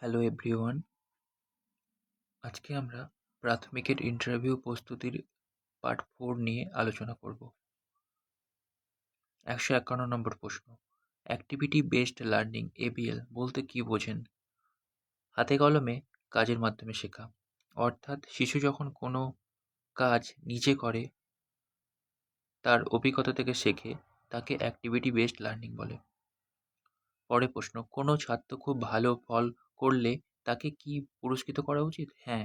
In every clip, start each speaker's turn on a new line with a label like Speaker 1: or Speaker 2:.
Speaker 1: Hello everyone আজকে আমরা প্রাথমিকের ইন্টারভিউ প্রস্তুতির পার্ট ফোর নিয়ে আলোচনা করব। একশো একান্ন নম্বর প্রশ্ন। অ্যাক্টিভিটি বেসড লার্নিং এবিএল বলতে কী বোঝেন? হাতে কলমে কাজের মাধ্যমে শেখা। অর্থাৎ শিশু যখন কোনো কাজ নিজে করে, তার অভিজ্ঞতা থেকে শেখে, তাকে অ্যাক্টিভিটি বেসড লার্নিং বলে। পরে প্রশ্ন, কোনো ছাত্র খুব ভালো ফল করলে তাকে কি পুরস্কৃত করা উচিত? হ্যাঁ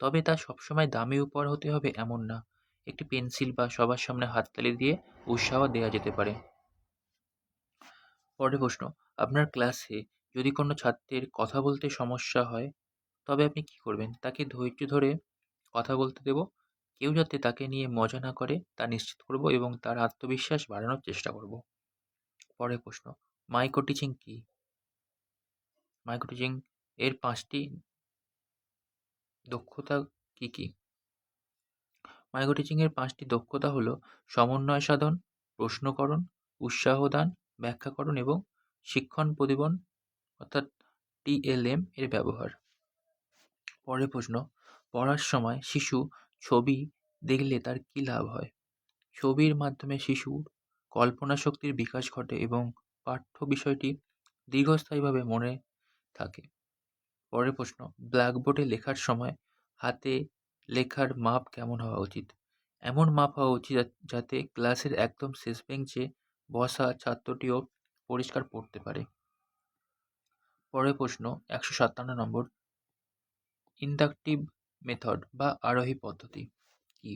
Speaker 1: তবে তা সবসময় দামি উপহার হতে হবে এমন না। একটি পেন্সিল বা সবার সামনে হাততালি দিয়ে উৎসাহ দেওয়া যেতে পারে। পরের প্রশ্ন, আপনার ক্লাসে যদি কোনো ছাত্রের কথা বলতে সমস্যা হয়, তবে আপনি কি করবেন? তাকে ধৈর্য ধরে কথা বলতে দেব। কেউ যাতে তাকে নিয়ে মজা না করে তা নিশ্চিত করব এবং তার আত্মবিশ্বাস বাড়ানোর চেষ্টা করব। পরের প্রশ্ন, মাইক্রো টিচিং কী? মাইক্রো টিচিং এর পাঁচটি দক্ষতা কী কী? মাইক্রো টিচিংয়ের পাঁচটি দক্ষতা হলো সমন্বয় সাধন, প্রশ্নকরণ উৎসাহ দান ব্যাখ্যাকরণ এবং শিক্ষণ প্রতিবন, অর্থাৎ টিএলএম এর ব্যবহার। পরের প্রশ্ন, পড়ার সময় শিশু ছবি দেখলে তার কী লাভ হয়? ছবির মাধ্যমে শিশুর কল্পনা শক্তির বিকাশ ঘটে এবং পাঠ্য বিষয়টি দীর্ঘস্থায়ীভাবে মনে থাকে। পরের প্রশ্ন ব্ল্যাকবোর্ডে লেখার সময় হাতে লেখার মাপ কেমন হওয়া উচিত? এমন মাপ হওয়া উচিত যাতে ক্লাসের একদম শেষ বেঞ্চে বসা ছাত্রটিও পরিষ্কার পড়তে পারে। পরের প্রশ্ন, একশো সাতান্ন নম্বর ইন্ডাকটিভ মেথড বা আরোহী পদ্ধতি কি?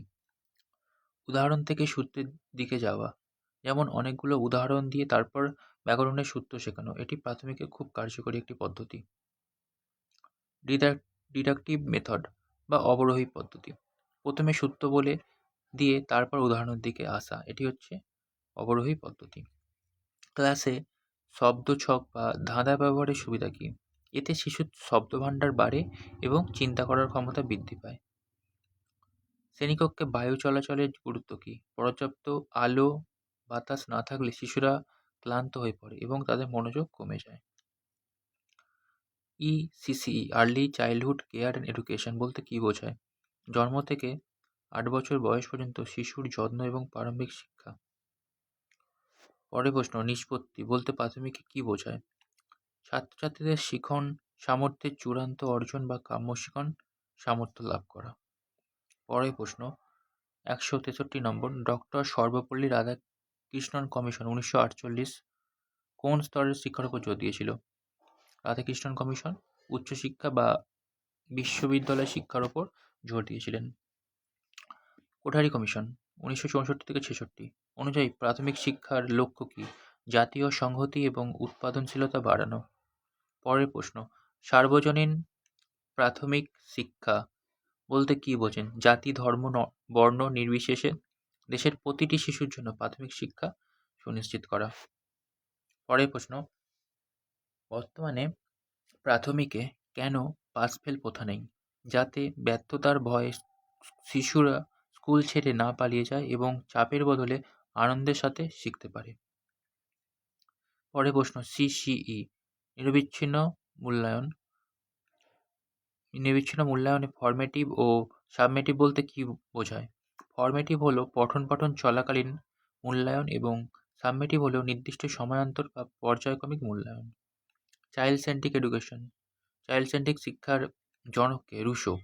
Speaker 1: উদাহরণ থেকে সূত্রের দিকে যাওয়া, যেমন অনেকগুলো উদাহরণ দিয়ে তারপর ব্যাকরণের সূত্র শেখানো, এটি প্রাথমিকে খুব কার্যকরী একটি পদ্ধতি। ডিডাকটিভ মেথড বা অবরোহী পদ্ধতি। প্রথমে সূত্র বলে দিয়ে তারপর উদাহরণের দিকে আসা, এটি হচ্ছে অবরোহী পদ্ধতি। ক্লাসে শব্দ ছক বা ধাঁধা ব্যবহারের সুবিধা কী? এতে শিশুর শব্দভাণ্ডার বাড়ে এবং চিন্তা করার ক্ষমতা বৃদ্ধি পায়। শ্রেণীকক্ষে বায়ু চলাচলের গুরুত্ব কী? পর্যাপ্ত আলো, বাতাস না থাকলে শিশুরা ক্লান্ত হয়ে পড়ে এবং তাদের মনোযোগ কমে যায়। ECCE early childhood care and education বলতে কী বোঝায়? জন্ম থেকে আট বছর বয়স পর্যন্ত শিশুর যত্ন এবং প্রারম্ভিক শিক্ষা। পরের প্রশ্ন, নিষ্পত্তি বলতে প্রাথমিকে কী বোঝায়? ছাত্রছাত্রীদের শিখন, সামর্থ্যের চূড়ান্ত অর্জন বা কাম্য শিখন, সামর্থ্য লাভ করা। পরের প্রশ্ন, একশো তেষট্টি নম্বর, ডক্টর সর্বপল্লী রাধাকৃষ্ণন কমিশন উনিশশো আটচল্লিশ কোন স্তরের শিক্ষার উপর জোর দিয়েছিল? রাধাকৃষ্ণন কমিশন উচ্চশিক্ষা বা বিশ্ববিদ্যালয় শিক্ষার ওপর জোর দিয়েছিলেন। কোঠারি কমিশন উনিশশো চৌষট্টি থেকে ছেষট্টি অনুযায়ী প্রাথমিক শিক্ষার লক্ষ্য কী? জাতীয় সংহতি এবং উৎপাদনশীলতা বাড়ানো। পরের প্রশ্ন, সার্বজনীন প্রাথমিক শিক্ষা বলতে কী বোঝেন? জাতি, ধর্ম বর্ণ নির্বিশেষে দেশের প্রতিটি শিশুর জন্য প্রাথমিক শিক্ষা সুনিশ্চিত করা। পরের প্রশ্ন বর্তমানে প্রাথমিকে কেন পাস ফেল প্রথা নেই? যাতে ব্যর্থতার ভয়ে শিশুরা স্কুল ছেড়ে না পালিয়ে যায় এবং চাপের বদলে আনন্দের সাথে শিখতে পারে। পরে প্রশ্ন সিসিই নিরবিচ্ছিন্ন মূল্যায়ন। নিরবিচ্ছিন্ন মূল্যায়নে ফর্মেটিভ ও সাবমেটিভ বলতে কী বোঝায়? ফর্মেটিভ হলো পঠন পাঠন চলাকালীন মূল্যায়ন এবং সাবমেটিভ হলো নির্দিষ্ট সময়ান্তর বা পর্যায়ক্রমিক মূল্যায়ন। Child centric education child centric শিক্ষার জনককে রুশো।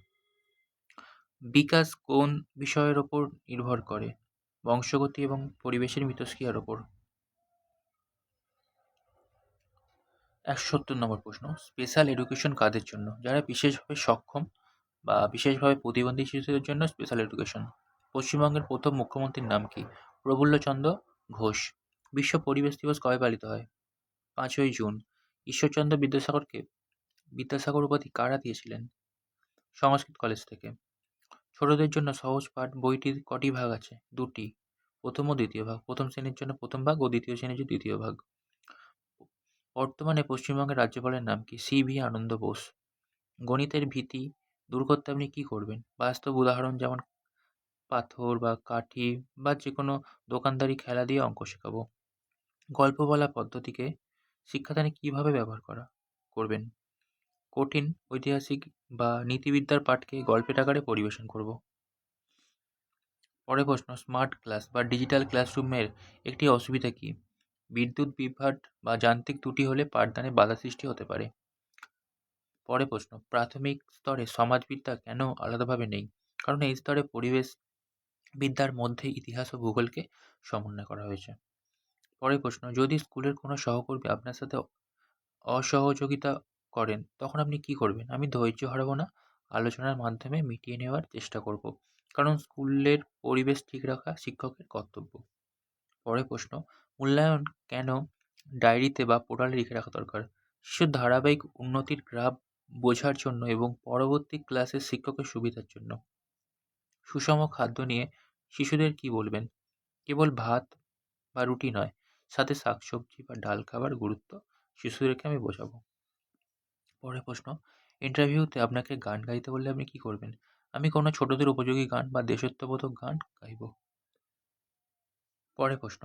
Speaker 1: বিকাশ কোন বিষয়ের ওপর নির্ভর করে? বংশগতি এবং পরিবেশের মিথস্ক্রিয়ার ওপর। একশো সত্তর নম্বর প্রশ্ন, স্পেশাল এডুকেশন কাদের জন্য? যারা বিশেষভাবে সক্ষম বা বিশেষভাবে প্রতিবন্ধী শিশুদের জন্য স্পেশাল এডুকেশন। পশ্চিমবঙ্গের প্রথম মুখ্যমন্ত্রীর নাম কি? প্রফুল্লচন্দ্র ঘোষ। বিশ্ব পরিবেশ দিবস কবে পালিত হয়? পাঁচই জুন। ঈশ্বরচন্দ্র বিদ্যাসাগরকে বিদ্যাসাগর উপাধি কারা দিয়েছিলেন? সংস্কৃত কলেজ থেকে। ছোটদের জন্য সহজ পাঠ, বইটির কটি ভাগ আছে? দুটি। প্রথম ও দ্বিতীয় ভাগ। প্রথম শ্রেণির জন্য প্রথম ভাগ ও দ্বিতীয় শ্রেণির জন্য দ্বিতীয় ভাগ। বর্তমানে পশ্চিমবঙ্গের রাজ্যপালের নাম কি? C V Ananda Bose. গণিতের ভীতি দূর করতে আপনি কী করবেন? বাস্তব উদাহরণ যেমন পাথর বা কাঠি বা যে কোনো দোকানদারি খেলা দিয়ে অঙ্ক শেখাবো। গল্প বলা পদ্ধতিকে শিক্ষাদানে কীভাবে ব্যবহার করা, করবেন? কঠিন, ঐতিহাসিক বা নীতিবিদ্যার পাঠকে গল্পের আকারে পরিবেশন করব। পরের প্রশ্ন, স্মার্ট ক্লাস বা ডিজিটাল ক্লাসরুমের একটি অসুবিধা কী? বিদ্যুৎ, বিভ্রাট বা যান্ত্রিক ত্রুটি হলে পাঠদানে বাধা সৃষ্টি হতে পারে। পরের প্রশ্ন, প্রাথমিক স্তরে সমাজবিদ্যা কেন আলাদাভাবে নেই? কারণ এই স্তরে পরিবেশ বিদ্যার মধ্যে ইতিহাস ও ভূগোলকে সমন্বয় করা হয়েছে। পরের প্রশ্ন, যদি স্কুলের কোনো সহকর্মী আপনার সাথে অসহযোগিতা করেন, তখন আপনি কি করবেন? আমি ধৈর্য হারাবো না। আলোচনার মাধ্যমে মিটিয়ে নেওয়ার চেষ্টা করব। কারণ স্কুলের পরিবেশ ঠিক রাখা শিক্ষকের কর্তব্য। পরের প্রশ্ন, মূল্যায়ন কেন ডায়েরিতে বা পোর্টালে লিখে রাখা দরকার? শিশুর ধারাবাহিক উন্নতির গ্রাফ বোঝার জন্য এবং পরবর্তী ক্লাসের শিক্ষকের সুবিধার জন্য। সুষম খাদ্য নিয়ে শিশুদের কি বলবেন? কেবল ভাত বা রুটি নয়। সাথে শাকসবজি বা ডাল খাবার গুরুত্ব শিশুদেরকে আমি বোঝাবো। পরের প্রশ্ন ইন্টারভিউতে আপনাকে গান গাইতে বললে আপনি কি করবেন? আমি কোনো ছোটদের উপযোগী গান বা দেশত্ববোধক গান গাইব। পরের প্রশ্ন,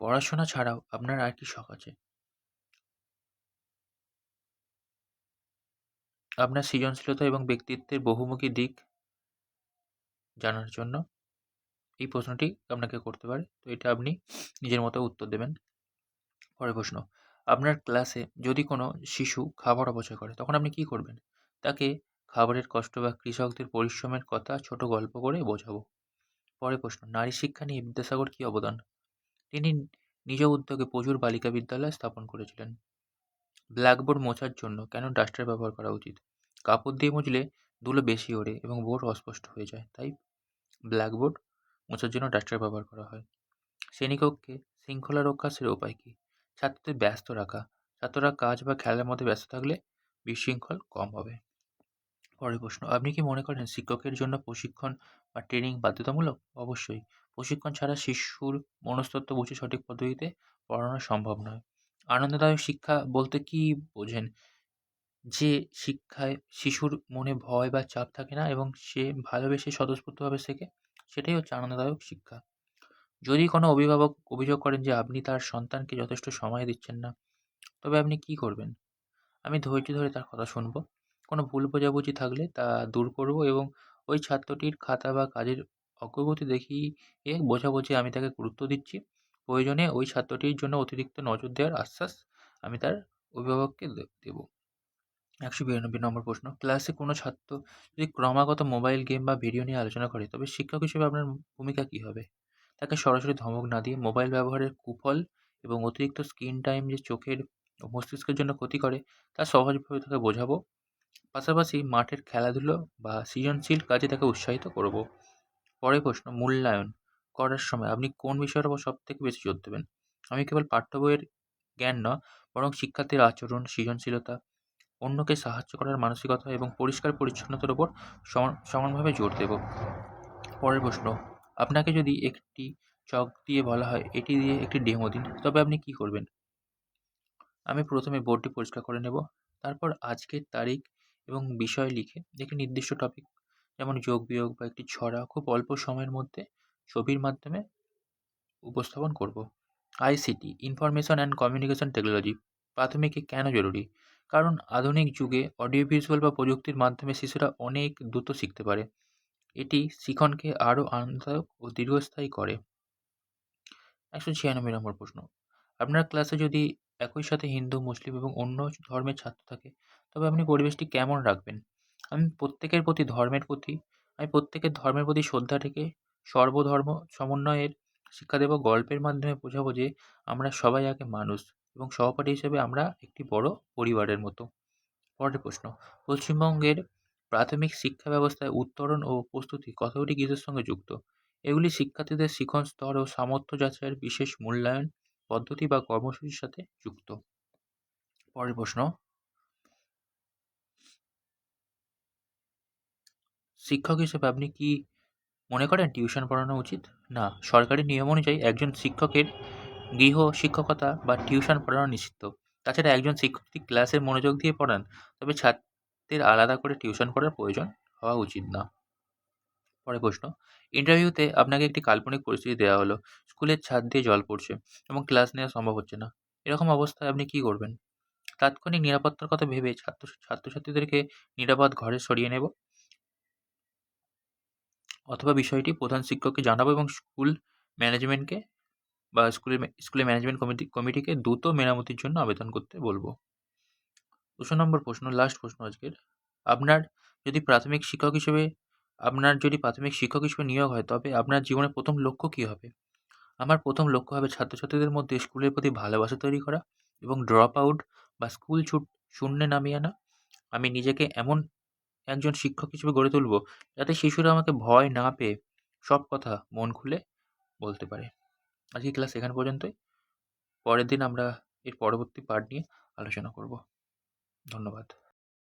Speaker 1: পড়াশোনা ছাড়াও আপনার আর কি শখ আছে? আপনার সৃজনশীলতা এবং ব্যক্তিত্বের বহুমুখী দিক জানার জন্য এই প্রশ্নটি আপনাকে করতে পারে। তো এটা আপনি নিজের মতো উত্তর দেবেন। পরের প্রশ্ন, আপনার ক্লাসে যদি কোনো শিশু খাবার অপচয় করে, তখন আপনি কি করবেন? তাকে খাবারের কষ্ট বা কৃষকদের পরিশ্রমের কথা ছোট গল্প করে বোঝাবো। পরের প্রশ্ন, নারী শিক্ষা নিয়ে বিদ্যাসাগর কী অবদান? তিনি নিজ উদ্যোগে প্রচুর বালিকা বিদ্যালয় স্থাপন করেছিলেন। ব্ল্যাকবোর্ড মোছার জন্য কেন ডাস্টার ব্যবহার করা উচিত? কাপড় দিয়ে মুছলে ধুলো বেশি ওড়ে এবং বোর্ড অস্পষ্ট হয়ে যায়, তাই ব্ল্যাকবোর্ড মোছার জন্য ডাস্টার ব্যবহার করা হয়। শ্রেণীকক্ষে শৃঙ্খলা রক্ষা রক্ষার উপায় কী? ছাত্রদের ব্যস্ত রাখা। ছাত্ররা কাজ বা খেলার মধ্যে ব্যস্ত থাকলে বিশৃঙ্খল কম হবে। পরের প্রশ্ন, আপনি কি মনে করেন শিক্ষকের জন্য প্রশিক্ষণ বা ট্রেনিং বাধ্যতামূলক? অবশ্যই। প্রশিক্ষণ ছাড়া শিশুর মনস্তত্ত্ব বুঝে সঠিক পদ্ধতিতে পড়ানো সম্ভব নয়। আনন্দদায়ক শিক্ষা বলতে কি বোঝেন? যে শিক্ষায় শিশুর মনে ভয় বা চাপ থাকে না এবং সে ভালোবেসে স্বতঃস্ফূর্তভাবে শেখে? সেটাই হচ্ছে আনন্দদায়ক শিক্ষা। যদি কোনো অভিভাবক অভিযোগ করেন যে আপনি তার সন্তানকে যথেষ্ট সময় দিচ্ছেন না, তবে আপনি কি করবেন? আমি ধৈর্য ধরে তার কথা শুনব। কোনো ভুল বোঝাবুঝি থাকলে তা দূর করব এবং ওই ছাত্রটির খাতা বা কাজের অগ্রগতি দেখিয়ে বোঝাবো যে আমি তাকে গুরুত্ব দিচ্ছি। প্রয়োজনে ওই ছাত্রটির জন্য অতিরিক্ত নজর দেওয়ার আশ্বাস আমি তার অভিভাবককে দেব। একশো বিরানব্বই নম্বর প্রশ্ন। ক্লাসে কোনো ছাত্র যদি ক্রমাগত মোবাইল গেম বা ভিডিও নিয়ে আলোচনা করে, তবে শিক্ষক হিসেবে আপনার ভূমিকা কী হবে? তাকে সরাসরি ধমক না দিয়ে মোবাইল ব্যবহারের কুফল এবং অতিরিক্ত স্ক্রিন টাইম যে চোখের মস্তিষ্কের জন্য ক্ষতি করে, তা সহজভাবে তাকে বোঝাবো। পাশাপাশি মাঠের খেলাধুলো বা সৃজনশীল কাজে তাকে উৎসাহিত করব। পরের প্রশ্ন, মূল্যায়ন করার সময় আপনি কোন বিষয়ের ওপর সব থেকে বেশি জোর দেবেন? আমি কেবল পাঠ্য বইয়ের জ্ঞান নয়, বরং শিক্ষার্থীর আচরণ, সৃজনশীলতা অন্যকে সাহায্য করার মানসিকতা এবং পরিষ্কার পরিচ্ছন্নতার ওপর সমান, সমানভাবে জোর দেব। পরের প্রশ্ন, আপনাকে যদি একটি চক দিয়ে বলা হয়, এটি দিয়ে একটি ডেমো দিন, তবে আপনি কী করবেন? আমি প্রথমে বোর্ডটি পরিষ্কার করে নেব, তারপর আজকের তারিখ এবং বিষয় লিখে একটি নির্দিষ্ট টপিক যেমন যোগ বিয়োগ বা একটি ছড়া, খুব অল্প সময়ের মধ্যে ছবির মাধ্যমে উপস্থাপন করব। ICT, information and communication technology, প্রাথমিকে কেন জরুরি? কারণ আধুনিক যুগে অডিও ভিজুয়াল বা প্রযুক্তির মাধ্যমে শিশুরা অনেক দ্রুত শিখতে পারে। এটি শিখনকে আরও আনন্দদায়ক ও দীর্ঘস্থায়ী করে। একশো ছিয়ানব্বই নম্বর প্রশ্ন। আপনার ক্লাসে যদি একই সাথে হিন্দু, মুসলিম এবং অন্য ধর্মের ছাত্র থাকে, তবে আপনি পরিবেশটি কেমন রাখবেন? আমি প্রত্যেকের প্রতি ধর্মের প্রতি, আমি প্রত্যেকের ধর্মের প্রতি শ্রদ্ধা থেকে সর্বধর্ম সমন্বয়ের শিক্ষা দেব গল্পের মাধ্যমে বোঝাবো যে আমরা সবাই আগে মানুষ। এবং সহপাঠী হিসেবে আমরা একটি বড় পরিবারের মতো। পরের প্রশ্ন, পশ্চিমবঙ্গের প্রাথমিক শিক্ষা ব্যবস্থায় উত্তরণ ও প্রস্তুতি কতগুলি কিসের সঙ্গে যুক্ত? এগুলি শিক্ষার্থীদের শিখন স্তর ও সামর্থ্য যাচাইয়ের বিশেষ মূল্যায়ন পদ্ধতি বা কর্মসূচির সাথে যুক্ত। পরের প্রশ্ন, শিক্ষক হিসেবে আপনি কি মনে করেন টিউশন পড়ানো উচিত? না, সরকারি নিয়ম অনুযায়ী একজন শিক্ষকের গৃহ, শিক্ষকতা বা টিউশন পড়ানো নিষিদ্ধ। তাছাড়া একজন শিক্ষক যদি ক্লাসে মনোযোগ দিয়ে পড়ান, তবে ছাত্রদের আলাদা করে টিউশন পড়ার প্রয়োজন হওয়া উচিত না। পরে প্রশ্ন, ইন্টারভিউতে আপনাকে একটি কাল্পনিক পরিস্থিতি দেওয়া হলো। স্কুলের ছাদ দিয়ে জল পড়ছে এবং ক্লাস নেওয়া সম্ভব হচ্ছে না। এরকম অবস্থায় আপনি কী করবেন? তাৎক্ষণিক নিরাপত্তার কথা ভেবে ছাত্র, ছাত্রছাত্রীদেরকে নিরাপদ ঘরে সরিয়ে নেব? অথবা বিষয়টি প্রধান শিক্ষককে জানাব এবং স্কুল ম্যানেজমেন্টকে বা স্কুলের স্কুলের ম্যানেজমেন্ট কমিটি কমিটিকে দ্রুত মেরামতির জন্য আবেদন করতে বলব। দুশো নম্বর প্রশ্ন লাস্ট প্রশ্ন আজকের। আপনার যদি প্রাথমিক শিক্ষক হিসেবে, আপনার যদি প্রাথমিক শিক্ষক হিসেবে নিয়োগ হয়, তবে আপনার জীবনের প্রথম লক্ষ্য কী হবে? আমার প্রথম লক্ষ্য হবে ছাত্রছাত্রীদের মধ্যে স্কুলের প্রতি ভালোবাসা তৈরি করা এবং ড্রপ আউট বা স্কুল ছুট শূন্যে নামিয়ে আনা। আমি নিজেকে এমন একজন শিক্ষক হিসেবে গড়ে তুলব যাতে শিশুরা আমাকে ভয় না পেয়ে সব কথা মন খুলে বলতে পারে। আজকে ক্লাস এখান পর্যন্তই। পরের দিন আমরা এর পরবর্তী পার্ট নিয়ে আলোচনা করব। ধন্যবাদ।